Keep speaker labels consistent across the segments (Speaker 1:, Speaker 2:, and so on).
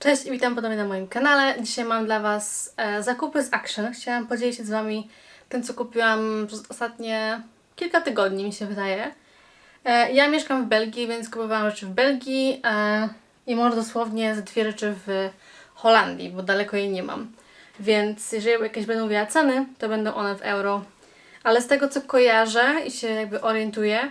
Speaker 1: Cześć i witam ponownie na moim kanale. Dzisiaj mam dla Was e, zakupy z Action. Chciałam podzielić się z Wami tym, co kupiłam przez ostatnie kilka tygodni, mi się wydaje. E, ja mieszkam w Belgii, więc kupowałam rzeczy w Belgii e, i może dosłownie ze dwie rzeczy w Holandii, bo daleko jej nie mam. Więc jeżeli jakieś będą miała ceny, to będą one w euro. Ale z tego, co kojarzę i się jakby orientuję,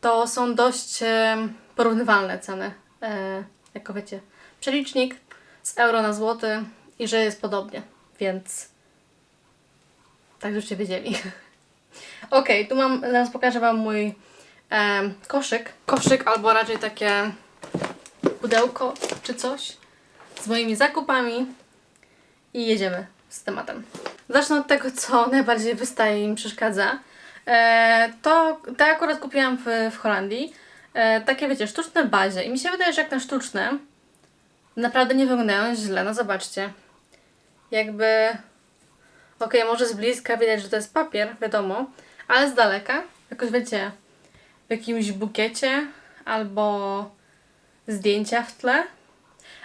Speaker 1: to są dość e, porównywalne ceny. E, jako wiecie, przelicznik z euro na złoty i że jest podobnie, więc tak żebyście wiedzieli. ok, tu mam, zaraz pokażę Wam mój e, koszyk. Koszyk albo raczej takie pudełko czy coś z moimi zakupami i jedziemy z tematem. Zacznę od tego, co najbardziej wystaje i mi przeszkadza. E, to, to akurat kupiłam w, w Holandii. E, takie wiecie, sztuczne bazie. I mi się wydaje, że jak na sztuczne, naprawdę nie wyglądają źle. No zobaczcie. Jakby. Okej, może z bliska widać, że to jest papier, wiadomo, ale z daleka, jakoś wiecie, w jakimś bukiecie albo zdjęcia w tle.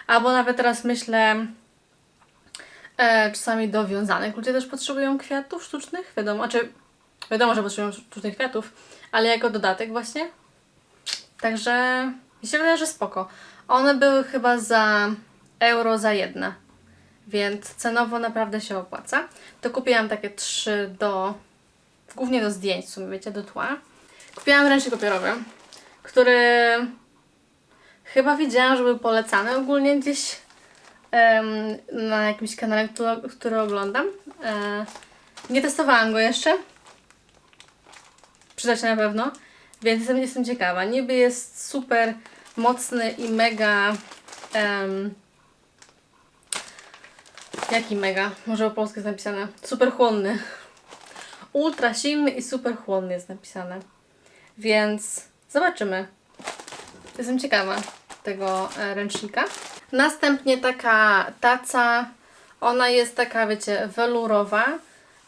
Speaker 1: Albo nawet teraz myślę, e, czasami do wiązanek ludzie też potrzebują kwiatów sztucznych, wiadomo, znaczy wiadomo, że potrzebują sztucznych kwiatów, ale jako dodatek właśnie. Także mi się wydaje, że spoko. One były chyba za euro za jedne, więc cenowo naprawdę się opłaca. To kupiłam takie trzy do, głównie do zdjęć w sumie, wiecie, do tła. Kupiłam ręcznik papierowy, który chyba widziałam, że był polecany ogólnie gdzieś na jakimś kanale, który, który oglądam. E, nie testowałam go jeszcze. Przyda się na pewno. Więc jestem, jestem ciekawa. Niby jest super mocny i mega. em, jaki mega? Może po polsku jest napisane. Super chłonny. Ultra silny i super chłonny jest napisane. Więc zobaczymy. Jestem ciekawa tego e, ręcznika. Następnie taka taca. Ona jest taka, wiecie, welurowa.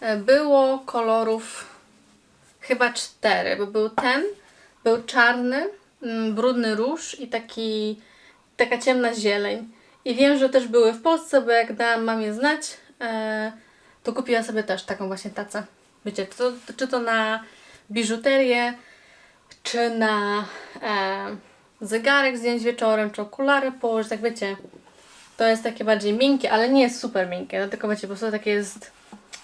Speaker 1: E, Było kolorów chyba cztery, bo był ten, był czarny, brudny róż i taki, taka ciemna zieleń. I wiem, że też były w Polsce, bo jak dałam mamie znać, e, to kupiła sobie też taką właśnie tacę. Wiecie, to, to, czy to na biżuterię, czy na e, zegarek zdjąć wieczorem, czy okulary położyć, tak wiecie. To jest takie bardziej miękkie, ale nie jest super miękkie, no tylko wiecie, po prostu takie jest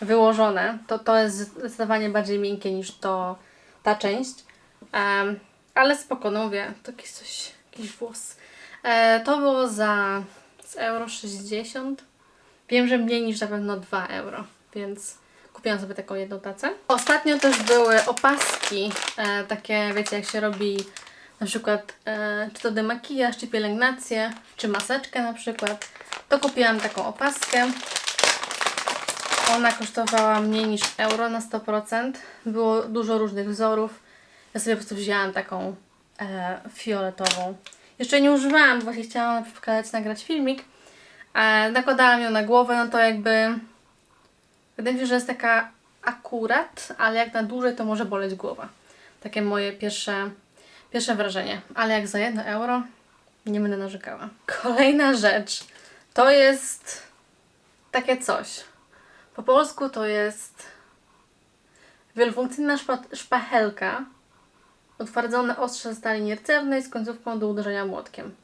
Speaker 1: wyłożone, to to jest zdecydowanie bardziej miękkie niż to ta część. Em, ale spoko, no mówię, to jakiś coś, jakiś włos. E, to było za z euro 60. Wiem, że mniej niż na pewno 2 euro, więc kupiłam sobie taką jedną tacę. Ostatnio też były opaski, e, takie wiecie, jak się robi na przykład e, czy to demakijaż, czy pielęgnację, czy maseczkę na przykład. To kupiłam taką opaskę. Ona kosztowała mniej niż euro na 100%. Było dużo różnych wzorów. Ja sobie po prostu wzięłam taką e, fioletową. Jeszcze nie używałam, bo właśnie chciałam pokazać, nagrać filmik. E, nakładałam ją na głowę, no to jakby wydaje mi się, że jest taka akurat, ale jak na dłużej to może boleć głowa. Takie moje pierwsze, pierwsze wrażenie. Ale jak za 1 euro, nie będę narzekała. Kolejna rzecz to jest takie coś. Po polsku to jest wielofunkcyjna szpa szpachelka, utwardzone ostrze stali nierdzewnej z końcówką do uderzenia młotkiem.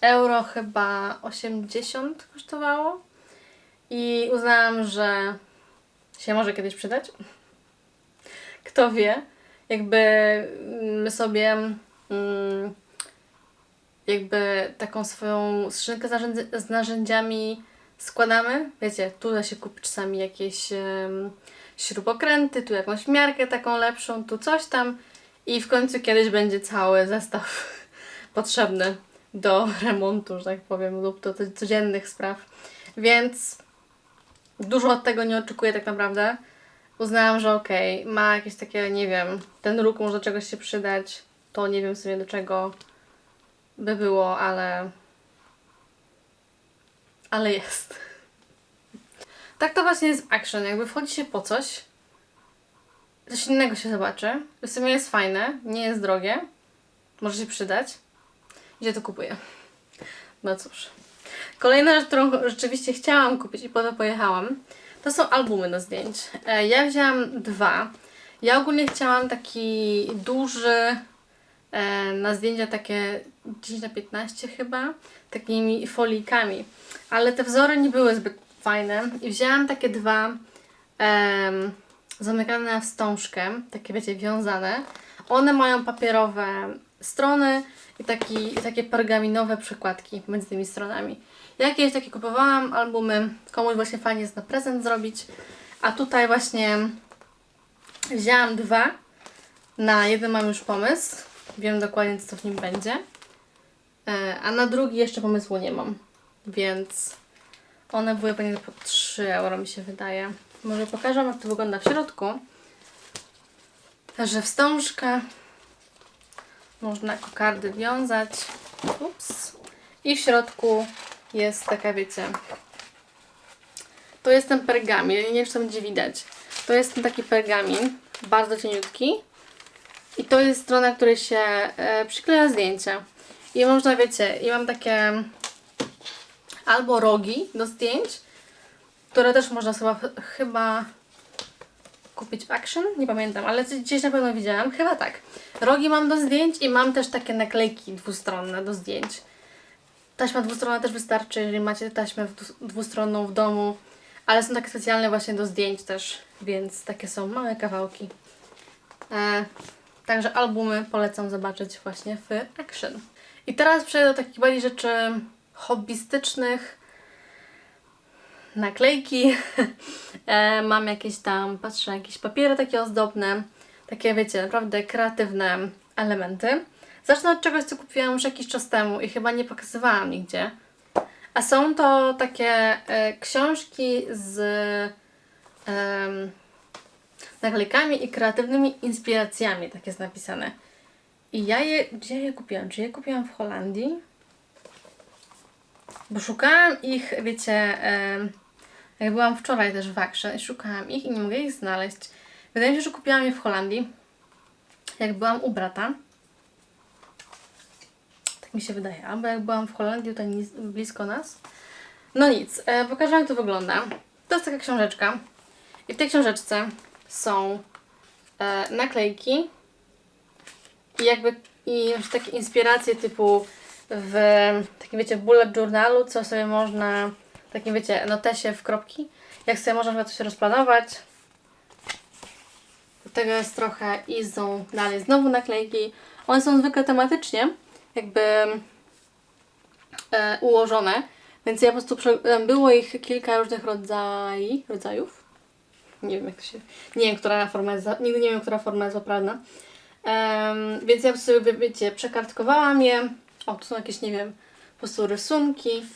Speaker 1: Euro chyba 80 kosztowało i uznałam, że się może kiedyś przydać. Kto wie, jakby my sobie mm, jakby taką swoją skrzynkę z, narzędzi- z narzędziami składamy. Wiecie, tu da się kupić czasami jakieś śrubokręty, tu jakąś miarkę taką lepszą, tu coś tam i w końcu kiedyś będzie cały zestaw potrzebny do remontu, że tak powiem, lub do co- codziennych spraw. Więc dużo od tego nie oczekuję tak naprawdę. Uznałam, że okej, ma jakieś takie, nie wiem, ten róg może do czegoś się przydać, to nie wiem sobie do czego by było, ale ale jest. Tak to właśnie jest action. Jakby wchodzi się po coś, coś innego się zobaczy. W sumie jest fajne, nie jest drogie, może się przydać. Gdzie to kupuję? No cóż. Kolejna rzecz, którą rzeczywiście chciałam kupić i po to pojechałam, to są albumy do zdjęć. E, Ja wzięłam dwa. Ja ogólnie chciałam taki duży, e, na zdjęcia takie 10 na 15 chyba, takimi folijkami. Ale te wzory nie były zbyt fajne i wzięłam takie dwa em, zamykane wstążkę, takie wiecie, wiązane. One mają papierowe strony i, taki, i takie pergaminowe przykładki między tymi stronami. Ja jakieś takie kupowałam albumy, komuś właśnie fajnie jest na prezent zrobić, a tutaj właśnie wzięłam dwa. Na jeden mam już pomysł, wiem dokładnie co w nim będzie, E, a na drugi jeszcze pomysłu nie mam, więc one były pewnie po 3 euro mi się wydaje. Może pokażę jak to wygląda w środku. Także wstążka. Można kokardy wiązać. Ups. I w środku jest taka, wiecie, to jest ten pergamin. Nie wiem, czy to będzie widać. To jest ten taki pergamin, bardzo cieniutki. I to jest strona, której się e, przykleja zdjęcia. I można, wiecie, i mam takie albo rogi do zdjęć, które też można chyba, chyba kupić w Action, nie pamiętam, ale gdzieś na pewno widziałam, chyba tak. Rogi mam do zdjęć i mam też takie naklejki dwustronne do zdjęć. Taśma dwustronna też wystarczy, jeżeli macie taśmę dwu- dwustronną w domu, ale są takie specjalne właśnie do zdjęć też, więc takie są małe kawałki. E, także albumy polecam zobaczyć właśnie w Action. I teraz przejdę do takich bardziej rzeczy hobbystycznych, naklejki. e, mam jakieś tam, patrzę, jakieś papiery takie ozdobne. Takie, wiecie, naprawdę kreatywne elementy. Zacznę od czegoś, co kupiłam już jakiś czas temu i chyba nie pokazywałam nigdzie. A są to takie e, książki z em, naklejkami i kreatywnymi inspiracjami, tak jest napisane. I ja je, gdzie je kupiłam? Czy je kupiłam w Holandii? Bo szukałam ich, wiecie, jak byłam wczoraj też w i szukałam ich i nie mogę ich znaleźć. Wydaje mi się, że kupiłam je w Holandii, jak byłam u brata. Tak mi się wydaje, albo jak byłam w Holandii, tutaj blisko nas. No nic, e, pokażę jak to wygląda. To jest taka książeczka i w tej książeczce są e, naklejki i jakby i takie inspiracje typu w takim wiecie bullet journalu, co sobie można takim wiecie notesie w kropki, jak sobie można się rozplanować. Do tego jest trochę i są dalej znowu naklejki. One są zwykle tematycznie jakby e, ułożone, więc ja po prostu e, było ich kilka różnych rodzaj, rodzajów. Nie wiem jak to się. Nie wiem, która forma jest. Nigdy nie wiem, która forma jest poprawna. Em, więc ja sobie, wiecie, przekartkowałam je. O, tu są jakieś, nie wiem, po prostu rysunki.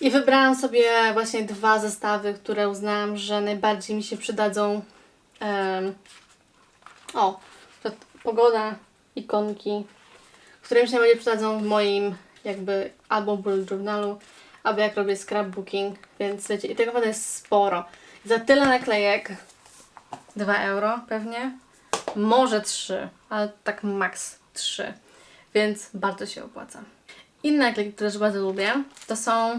Speaker 1: I wybrałam sobie właśnie dwa zestawy, które uznałam, że najbardziej mi się przydadzą. Em, o, pogoda, ikonki, które mi się najbardziej przydadzą w moim jakby albo bullet journalu, albo jak robię scrapbooking, więc wiecie, i tego naprawdę jest sporo. Za tyle naklejek 2 euro pewnie, może 3, ale tak max 3, więc bardzo się opłaca. Inne naklejki, które też bardzo lubię, to są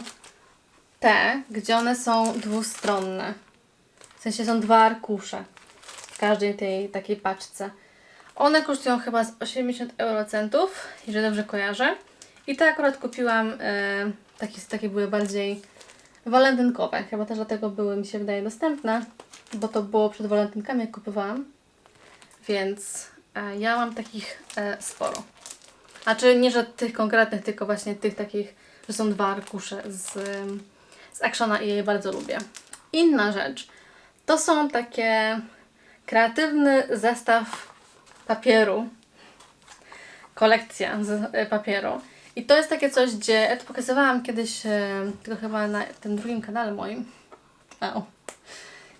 Speaker 1: te, gdzie one są dwustronne. W sensie są dwa arkusze w każdej tej takiej paczce. One kosztują chyba z 80 eurocentów, jeżeli dobrze kojarzę. I te akurat kupiłam, e, takie, takie były bardziej walentynkowe. Chyba też dlatego były, mi się wydaje, dostępne, bo to było przed walentynkami, jak kupowałam. Więc e, ja mam takich e, sporo. Znaczy nie, że tych konkretnych, tylko właśnie tych takich, że są dwa arkusze z, z Actiona i je bardzo lubię. Inna rzecz, to są takie kreatywny zestaw papieru, kolekcja z e, papieru. I to jest takie coś, gdzie ja to pokazywałam kiedyś, e, tylko chyba na tym drugim kanale moim,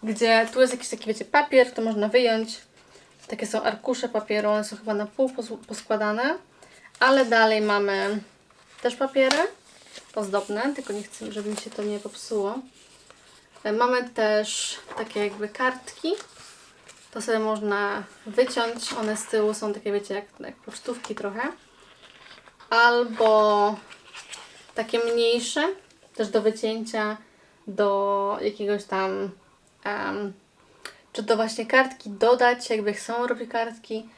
Speaker 1: gdzie tu jest jakiś taki, wiecie, papier, to można wyjąć. Takie są arkusze papieru, one są chyba na pół pos- poskładane, ale dalej mamy też papiery ozdobne, tylko nie chcę, żeby mi się to nie popsuło. E, Mamy też takie jakby kartki, to sobie można wyciąć. One z tyłu są takie, wiecie, jak, jak pocztówki trochę. Albo takie mniejsze, też do wycięcia, do jakiegoś tam, em, czy do właśnie kartki dodać, jakby chcą robić kartki,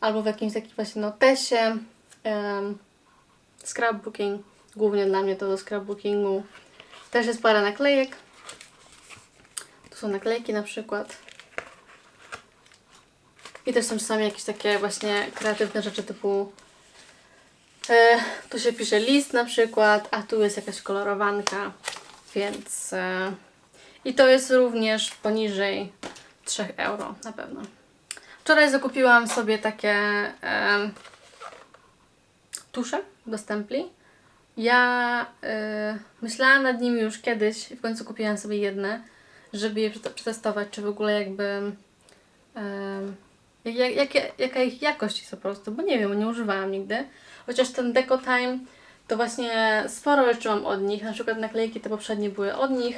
Speaker 1: albo w jakimś takim właśnie notesie, um, scrapbooking, głównie dla mnie to do scrapbookingu. Też jest parę naklejek. Tu są naklejki na przykład. I też są czasami jakieś takie właśnie kreatywne rzeczy typu e, tu się pisze list na przykład, a tu jest jakaś kolorowanka, więc e, i to jest również poniżej 3 euro na pewno. Wczoraj zakupiłam sobie takie e, tusze do stempli. Ja e, myślałam nad nimi już kiedyś i w końcu kupiłam sobie jedne, żeby je przete- przetestować, czy w ogóle jakby Em, jak, jakie- jaka ich jakość jest po prostu, bo nie wiem, nie używałam nigdy. Chociaż ten Deco Time to właśnie sporo rzeczy mam od nich, na przykład naklejki te poprzednie były od nich.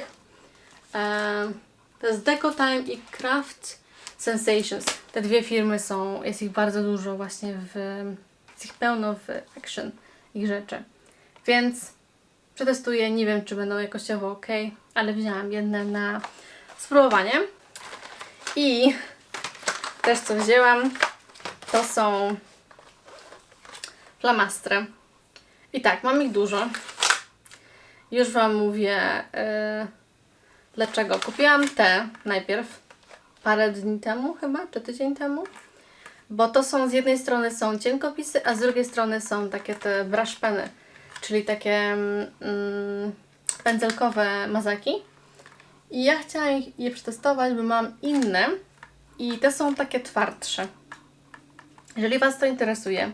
Speaker 1: Em, to jest Deco Time i Craft Sensations. Te dwie firmy są, jest ich bardzo dużo właśnie w, ich pełno w Action, ich rzeczy. Więc przetestuję, nie wiem czy będą jakościowo ok, ale wzięłam jedne na spróbowanie. I też co wzięłam, to są flamastry. I tak, mam ich dużo. Już Wam mówię yy, dlaczego. Kupiłam te najpierw parę dni temu chyba, czy tydzień temu. Bo to są z jednej strony są cienkopisy, a z drugiej strony są takie te brush peny, czyli takie mm, pędzelkowe mazaki. I ja chciałam je przetestować, bo mam inne i te są takie twardsze. Jeżeli Was to interesuje,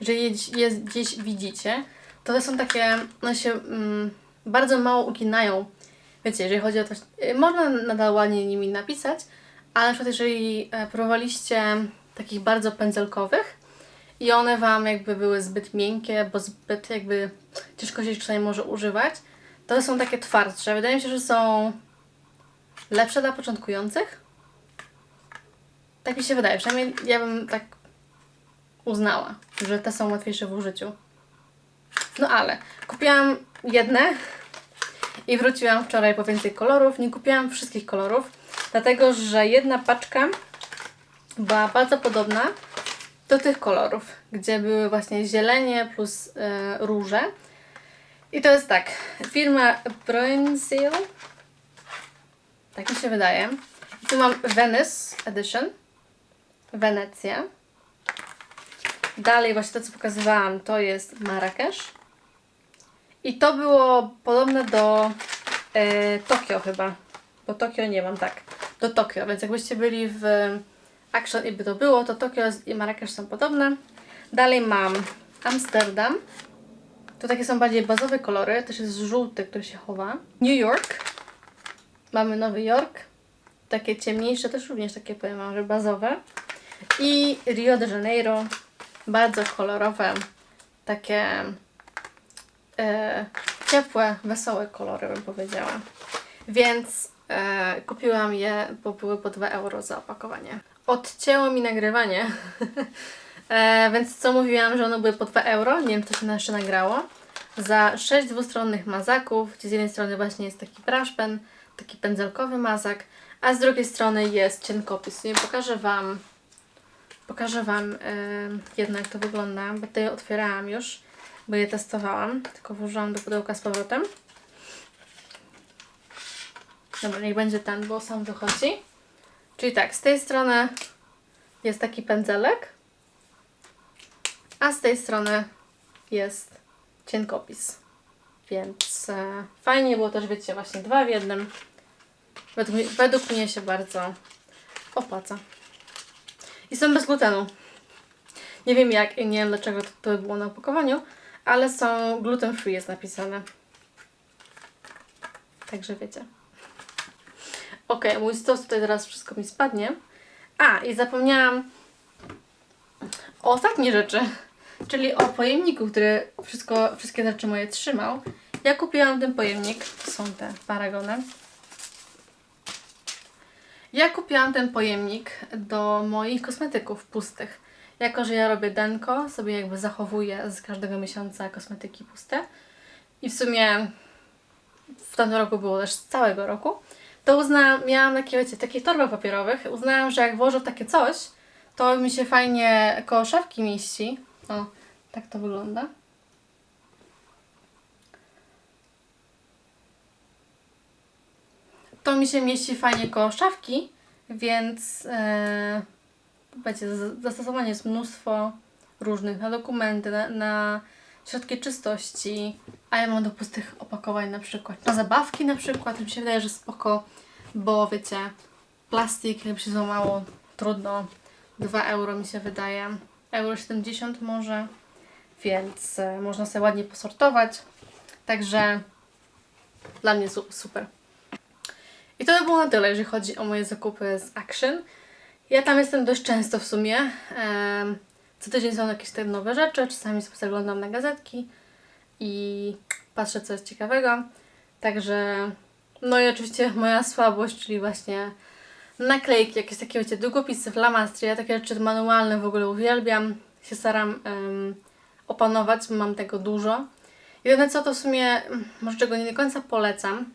Speaker 1: jeżeli je, je gdzieś widzicie, to te są takie, one się mm, bardzo mało uginają. Wiecie, jeżeli chodzi o to, y, można nadal ładnie nimi napisać, ale na przykład jeżeli e, próbowaliście takich bardzo pędzelkowych i one Wam jakby były zbyt miękkie, bo zbyt jakby ciężko się czasami może używać, to są takie twardsze. Wydaje mi się, że są lepsze dla początkujących. Tak mi się wydaje, przynajmniej ja bym tak uznała, że te są łatwiejsze w użyciu. No ale kupiłam jedne i wróciłam wczoraj po więcej kolorów. Nie kupiłam wszystkich kolorów, dlatego że jedna paczka była bardzo podobna do tych kolorów, gdzie były właśnie zielenie plus e, róże. I to jest tak, firma Bruinzeel, tak mi się wydaje. Tu mam Venice Edition, Wenecja. Dalej właśnie to, co pokazywałam, to jest Marrakesz. I to było podobne do e, Tokio chyba, bo Tokio nie mam, tak, do Tokio, więc jakbyście byli w Action i by to było, to Tokio i Marrakesz są podobne. Dalej mam Amsterdam. To takie są bardziej bazowe kolory, też jest żółty, który się chowa. New York. Mamy Nowy Jork. Takie ciemniejsze, też również takie powiem że bazowe. I Rio de Janeiro. Bardzo kolorowe. Takie e, ciepłe, wesołe kolory bym powiedziała. Więc e, kupiłam je, bo były po 2 euro za opakowanie. Odcięło mi nagrywanie. e, więc co mówiłam, że one były po 2 euro. Nie wiem, czy to się jeszcze nagrało. Za 6 dwustronnych mazaków, gdzie z jednej strony właśnie jest taki brush pen, taki pędzelkowy mazak, a z drugiej strony jest cienkopis. I pokażę Wam Pokażę Wam jedno, jak to wygląda, bo to otwierałam już, bo je testowałam, tylko włożyłam do pudełka z powrotem. Dobra, niech będzie ten, bo sam wychodzi. Czyli tak, z tej strony jest taki pędzelek, a z tej strony jest cienkopis. Więc e, fajnie było też, wiecie, właśnie dwa w jednym. Według, według mnie się bardzo opłaca. I są bez glutenu. Nie wiem jak i nie wiem dlaczego to było na opakowaniu, ale są gluten free jest napisane. Także wiecie. Ok, mój stos tutaj teraz wszystko mi spadnie. A, i zapomniałam o ostatniej rzeczy, czyli o pojemniku, który wszystko, wszystkie rzeczy moje trzymał. Ja kupiłam ten pojemnik, są te paragony. Ja kupiłam ten pojemnik do moich kosmetyków pustych. Jako, że ja robię denko, sobie jakby zachowuję z każdego miesiąca kosmetyki puste. i w sumie w tamtym roku było też z całego roku, to uznałam, miałam takie, wiecie, takich torbach papierowych, uznałam, że jak włożę w takie coś, to mi się fajnie koło szafki mieści. O, tak to wygląda. To mi się mieści fajnie koło szafki, więc e, wiecie, zastosowanie jest mnóstwo różnych na dokumenty, na, na środki czystości, a ja mam do pustych opakowań na przykład. Na zabawki na przykład, mi się wydaje, że spoko, bo wiecie, plastik jakby się złamało, trudno. 2 euro mi się wydaje, euro 70 może, więc e, można sobie ładnie posortować. Także dla mnie su- super. I to by było na tyle, jeżeli chodzi o moje zakupy z Action. Ja tam jestem dość często w sumie. Co tydzień są jakieś te nowe rzeczy, czasami sobie zaglądam na gazetki i patrzę, co jest ciekawego. Także, no i oczywiście moja słabość, czyli właśnie naklejki, jakieś takie, wiecie, długopisy, flamastry, ja takie rzeczy manualne w ogóle uwielbiam. Się staram em, opanować, mam tego dużo. Jedyne co, to w sumie, mm, może czego nie do końca polecam,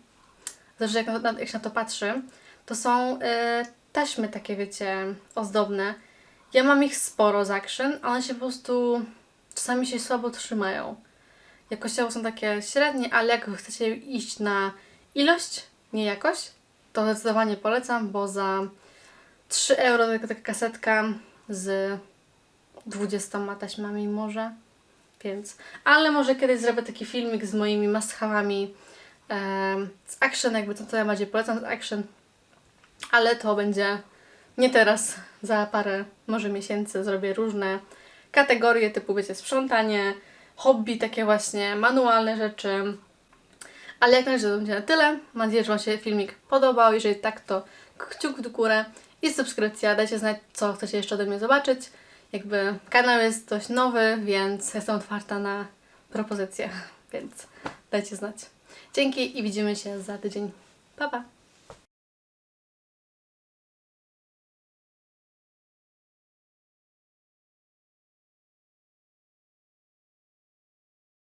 Speaker 1: zależy jak, na, jak się na to patrzy, to są e, taśmy takie, wiecie, ozdobne. Ja mam ich sporo z Action, a one się po prostu czasami się słabo trzymają. Jakościowo są takie średnie, ale jak chcecie iść na ilość, nie jakość, to zdecydowanie polecam, bo za 3 euro taka, taka kasetka z 20 taśmami może, więc... Ale może kiedyś zrobię taki filmik z moimi must-have'ami em, z Action, jakby to co ja bardziej polecam z Action, ale to będzie nie teraz, za parę może miesięcy zrobię różne kategorie typu wiecie sprzątanie, hobby, takie właśnie manualne rzeczy. Ale jak na razie to będzie na tyle. Mam nadzieję, że Wam się filmik podobał. Jeżeli tak, to kciuk w górę i subskrypcja. Dajcie znać, co chcecie jeszcze ode mnie zobaczyć. Jakby kanał jest dość nowy, więc jestem otwarta na propozycje, więc dajcie znać. Dzięki i widzimy się za tydzień. Pa, pa!